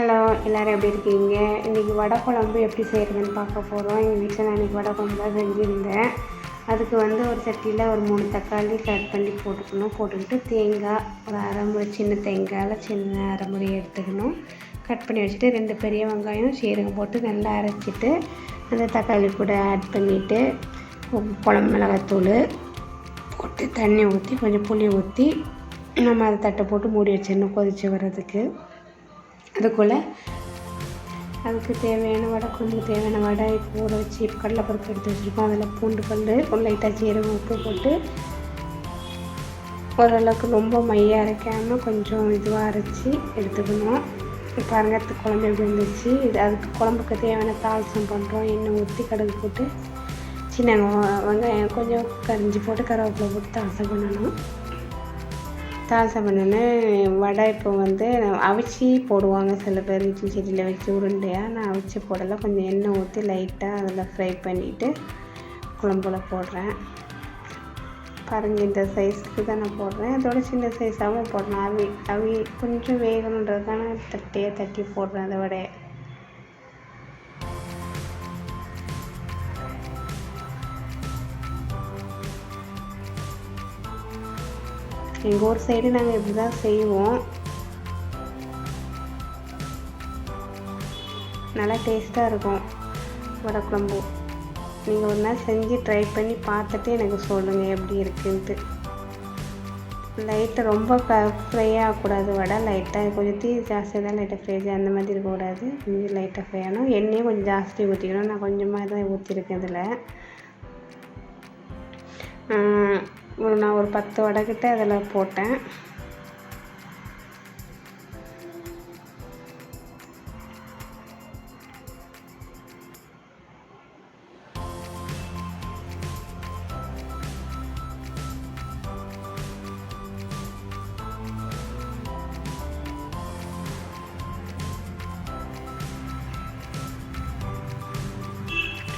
Hello எல்லோரும் எப்படி இருக்கீங்க? இன்றைக்கி வடை குழம்பு எப்படி செய்கிறதுன்னு பார்க்க போகிறோம் எங்கள் வீட்டில் நான் இன்றைக்கி வடை குழம்பு தான் செஞ்சுருந்தேன். அதுக்கு வந்து ஒரு சட்டியில் ஒரு மூணு தக்காளி கட் பண்ணி போட்டுக்கணும். போட்டுக்கிட்டு தேங்காய் ஒரு அரை முறை சின்ன தேங்காயில் சின்ன அரை எடுத்துக்கணும். கட் பண்ணி வச்சுட்டு ரெண்டு பெரிய வெங்காயம் சீரகம் போட்டு நல்லா அரைச்சிட்டு அந்த தக்காளி கூட ஆட் பண்ணிவிட்டு குழம்பு மிளகாத்தூள் போட்டு தண்ணி ஊற்றி கொஞ்சம் புளி ஊற்றி நம்ம அதை தட்டை போட்டு மூடி வச்சிடணும் கொதித்து வர்றதுக்கு. அதுக்குள்ளே அதுக்கு தேவையான வடை குழம்புக்கு தேவையான வடை இப்போ ஊற வச்சு கடலைப்பருப்பு எடுத்து வச்சுருக்கோம். அதில் பூண்டு கல் லைட்டாக சீரகம் உப்பு போட்டு ஓரளவுக்கு ரொம்ப மையாக அரைக்காமல் கொஞ்சம் இதுவாக அரைச்சி எடுத்துக்கணும். பாருங்க குழம்பு எப்படி இருந்துச்சு இது அதுக்கு குழம்புக்கு தேவையான தாளசம் பண்ணுறோம் எண்ணெய் ஊற்றி கடுகு போட்டு சின்ன வெங்காயம் கொஞ்சம் கரிஞ்சி போட்டு கருவேப்பிலை போட்டு தாளசம் பண்ணணும். தாளசம் பண்ணோன்னே வடை இப்போ வந்து அவிச்சு போடுவாங்க சில பேர் இட்லி செடியில் வச்சு உருண்டையாக நான் அவிச்சி போடலை. கொஞ்சம் எண்ணெய் ஊற்றி லைட்டாக அதில் ஃப்ரை பண்ணிவிட்டு குழம்புல போடுறேன். பாருங்கள் இந்த சைஸ்க்கு தான் நான் போடுறேன். அதோட சின்ன சைஸாகவும் போடுறேன் அவி அவி கொஞ்சம் வேகணுன்றதுக்கான தட்டியாக தட்டி போடுறேன் அதை வடையை. எங்கள் ஊர் சைடு நாங்கள் இப்படி தான் செய்வோம். நல்லா டேஸ்ட்டாக இருக்கும் வடை குழம்பு நீங்கள் ஒரு நாள் செஞ்சு ட்ரை பண்ணி பார்த்துட்டு எனக்கு சொல்லுங்கள் எப்படி இருக்குன்ட்டு. லைட்டை ரொம்ப க ஃப்ரை ஆகக்கூடாது. வடை லைட்டாக கொஞ்சம் தீ ஜாஸ்தியாக தான் லைட்டாக ஃப்ரை அந்த மாதிரி இருக்கக்கூடாது. கொஞ்சம் லைட்டாக ஃப்ரை ஆகணும். எண்ணெயும் கொஞ்சம் ஜாஸ்தி ஊற்றிக்கணும் நான் கொஞ்சமாக தான் ஊற்றிருக்கேன் இதில். ஒரு நான் ஒரு பத்து வடை கிட்டே அதில் போட்டேன்.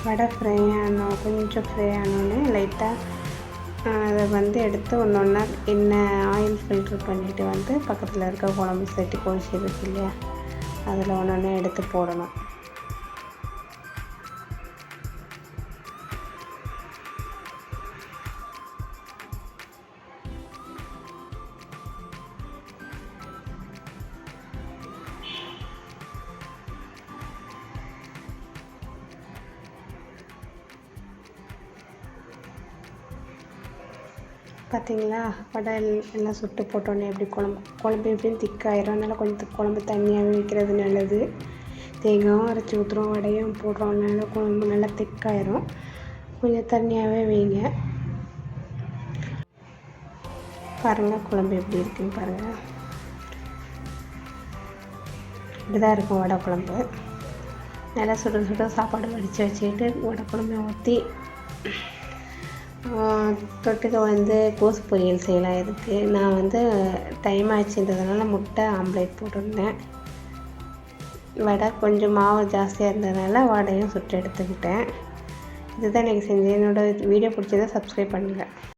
வடை ஃப்ரை ஆனோம் கொஞ்சம் ஃப்ரை ஆனோடனே லைட்டாக அதை வந்து எடுத்து ஒன்று ஒன்றா எண்ணெய் ஆயில் ஃபில்ட்ரு பண்ணிவிட்டு வந்து பக்கத்தில் இருக்க குழம்பு சட்டி கொதிச்சிருக்கு இல்லையா? அதில் ஒன்று ஒன்று எடுத்து போடணும். பார்த்தீங்களா வடை எல்லாம் சுட்டு போட்டோன்னே எப்படி குழம்பு குழம்பு எப்படியும் திக்காயிரும்? அதனால் கொஞ்சம் குழம்பு தண்ணியாகவே வைக்கிறது நல்லது. தேங்காயும் அரைச்சி ஊற்றுறோம் வடையும் போடுறோம். அதனால் குழம்பு நல்லா திக்காயிரும். கொஞ்சம் தண்ணியாகவே வைங்க. பாருங்கள் குழம்பு எப்படி இருக்குன்னு பாருங்கள் இப்படிதான் இருக்கும் வடை குழம்பு. நல்லா சுட சுட சாப்பாடு வடித்து வச்சுக்கிட்டு வடை குழம்பை ஊற்றி தொட்டுக்க வந்து கோசு பொரியல் செய்யலாம் இதுக்கு. நான் வந்து டைம் ஆச்சுன்றதுனால முட்டை ஆம்லேட் போட்டிருந்தேன். வடை கொஞ்சம் மாவு ஜாஸ்தியாக இருந்ததுனால வடையும் சுட்டு எடுத்துக்கிட்டேன். இதுதான் எனக்கு செஞ்சேன். என்னோடய வீடியோ பிடிச்சதை சப்ஸ்கிரைப் பண்ணுங்கள்